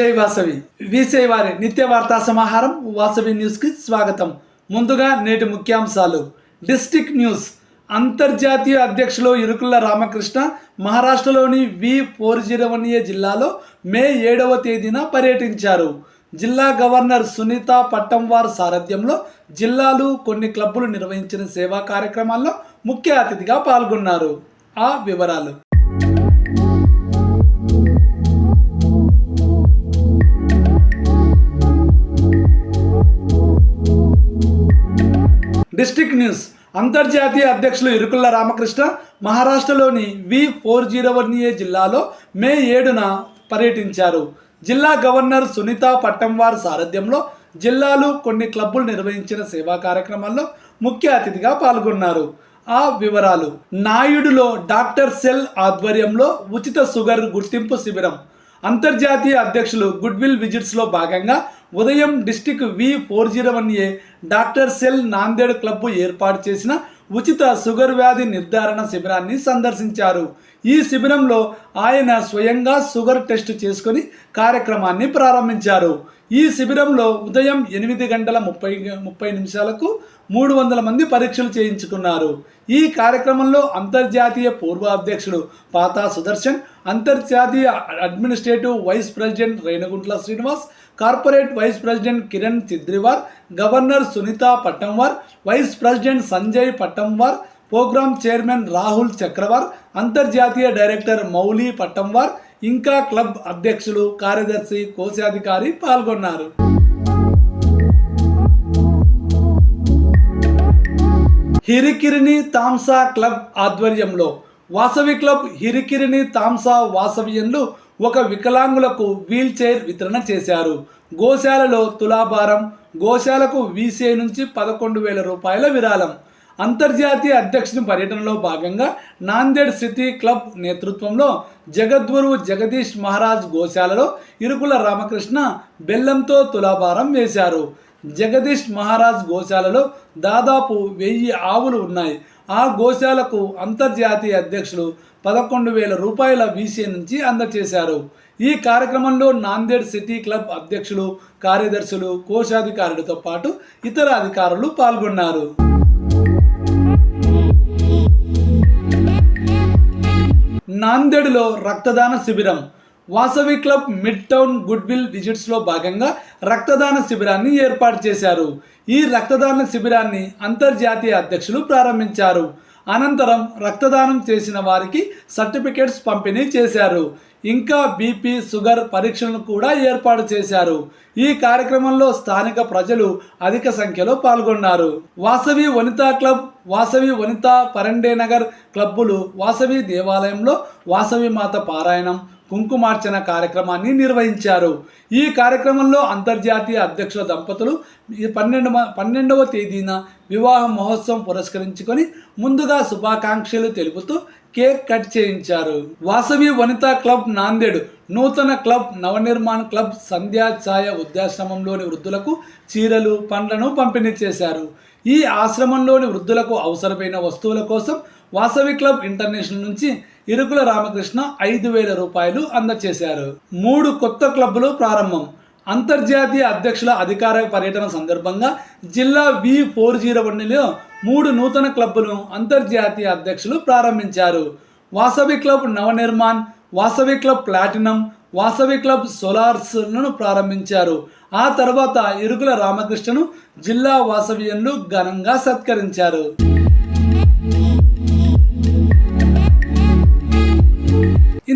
జై వాసవి వీసే వారి నిత్య వార్తా సమాహారం వాసవి న్యూస్కి స్వాగతం. ముందుగా నేటి ముఖ్యాంశాలు. District news. అంతర్జాతీయ అధ్యక్షులు ఇరుకుల రామకృష్ణ మహారాష్ట్రలోని V four zero one A జిల్లాలో మే ఏడవ తేదీన పర్యటించారు. జిల్లా గవర్నర్ సునీత పట్టంవార్ సారథ్యంలో జిల్లాలు కొన్ని క్లబ్బులు నిర్వహించిన సేవా కార్యక్రమాల్లో ముఖ్య అతిథిగా పాల్గొన్నారు. ఆ వివరాలు. District news. అంతర్జాతీయ అధ్యక్షులు ఇరుకుల రామకృష్ణ మహారాష్ట్రలోని V four zero one A జిల్లాలో మే ఏడున పర్యటించారు. జిల్లా గవర్నర్ సునీత పట్టంవార్ సారథ్యంలో జిల్లాలు కొన్ని క్లబ్బులు నిర్వహించిన సేవా కార్యక్రమాల్లో ముఖ్య అతిథిగా పాల్గొన్నారు. ఆ వివరాలు నాయుడులో డాక్టర్ సెల్ ఆధ్వర్యంలో ఉచిత షుగర్ గుర్తింపు శిబిరం. అంతర్జాతీయ అధ్యక్షులు గుడ్విల్ విజిట్స్లో భాగంగా ఉదయం district V four zero one A doctor cell Nanded club ఏర్పాటు చేసిన ఉచిత షుగర్ వ్యాధి నిర్ధారణ శిబిరాన్ని సందర్శించారు. ఈ శిబిరంలో ఆయన స్వయంగా షుగర్ టెస్ట్ చేసుకుని కార్యక్రమాన్ని ప్రారంభించారు. ఈ శిబిరంలో ఉదయం ఎనిమిది గంటల ముప్పై ముప్పై నిమిషాలకు మూడు వందల మంది పరీక్షలు చేయించుకున్నారు. ఈ కార్యక్రమంలో అంతర్జాతీయ పూర్వ అధ్యక్షుడు పాతా సుదర్శన్ అంతర్జాతీయ administrative vice president Renuguntla Srinivas corporate vice president Kiran Chidriwar governor Sunitha Pattamwar vice president Sanjay Pattamwar programme chairman Rahul Chakrawar అంతర్జాతీయ డైరెక్టర్ మౌలి పట్టంవార్ ఇంకా క్లబ్ అధ్యక్షులు కార్యదర్శి కోశాధికారి పాల్గొన్నారు. హిరికిరిని తాంసా క్లబ్ ఆధ్వర్యంలో వాసవి క్లబ్ హిరికిరిని తాంసా వాసవియన్లు ఒక వికలాంగులకు వీల్ చైర్ వితరణ చేశారు. గోశాలలో తులాభారం గోశాలకు వీసే నుంచి పదకొండు వేల రూపాయల విరాళం. అంతర్జాతీయ అధ్యక్షుని పర్యటనలో భాగంగా నాందేడ్ సిటీ క్లబ్ నేతృత్వంలో జగద్గురు జగదీష్ మహారాజ్ గోశాలలో ఇరుకుల రామకృష్ణ బెల్లంతో తులాభారం వేశారు. జగదీష్ మహారాజ్ గోశాలలో దాదాపు వెయ్యి ఆవులు ఉన్నాయి. ఆ గోశాలకు అంతర్జాతీయ అధ్యక్షులు పదకొండు వేల రూపాయల వీసీ నుంచి అందజేశారు. ఈ కార్యక్రమంలో నాందేడ్ సిటీ క్లబ్ అధ్యక్షులు కార్యదర్శులు కోశాధికారులతో పాటు ఇతర అధికారులు పాల్గొన్నారు. నాందేడ్లో రక్తదాన శిబిరం Vasavi club mid town goodwill విజిట్స్లో భాగంగా రక్తదాన శిబిరాన్ని ఏర్పాటు చేశారు. ఈ రక్తదాన శిబిరాన్ని అంతర్జాతీయ అధ్యక్షులు ప్రారంభించారు. అనంతరం రక్తదానం చేసిన వారికి సర్టిఫికేట్స్ పంపిణీ చేశారు. ఇంకా బీపీ షుగర్ పరీక్షలను కూడా ఏర్పాటు చేశారు. ఈ కార్యక్రమంలో స్థానిక ప్రజలు అధిక సంఖ్యలో పాల్గొన్నారు. వాసవి వనితా క్లబ్ వాసవి వనితా పరండే నగర్ క్లబ్బులు వాసవి దేవాలయంలో వాసవి మాత పారాయణం కుంకుమార్చన కార్యక్రమాన్ని నిర్వహించారు. ఈ కార్యక్రమంలో అంతర్జాతీయ అధ్యక్షుల దంపతులు పన్నెండు పన్నెండవ తేదీన వివాహ మహోత్సవం పురస్కరించుకొని ముందుగా శుభాకాంక్షలు తెలుపుతూ కేక్ కట్ చేయించారు. Vasavi Vanitha club Nanded Nutan club Navnirman club Sandhyachhaya వృద్ధాశ్రమంలోని వృద్ధులకు చీరలు పండ్లను పంపిణీ చేశారు. ఈ ఆశ్రమంలోని వృద్ధులకు అవసరమైన వస్తువుల కోసం వాసవి క్లబ్ ఇంటర్నేషనల్ నుంచి ఇరుకుల రామకృష్ణ ఐదు వేల రూపాయలు అందజేశారు మూడు కొత్త క్లబ్బులు ప్రారంభం. అంతర్జాతీయ అధ్యక్షుల అధికార పర్యటన సందర్భంగా జిల్లా వి ఫోర్ జీరో వన్లో మూడు నూతన క్లబ్బును అంతర్జాతీయ అధ్యక్షులు ప్రారంభించారు. Vasavi club Navnirman Vasavi club platinum Vasavi club సోలార్స్లను ప్రారంభించారు. ఆ తర్వాత ఇరుకుల రామకృష్ణను జిల్లా వాసవ్యంలో ఘనంగా సత్కరించారు.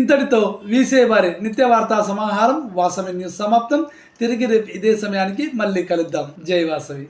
ఇంతటితో వీసే వారి నిత్య వార్తా సమాహారం వాసవి న్యూస్ సమాప్తం. తిరిగి రేపు ఇదే సమయానికి మళ్ళీ కలుద్దాం. జై వాసవి.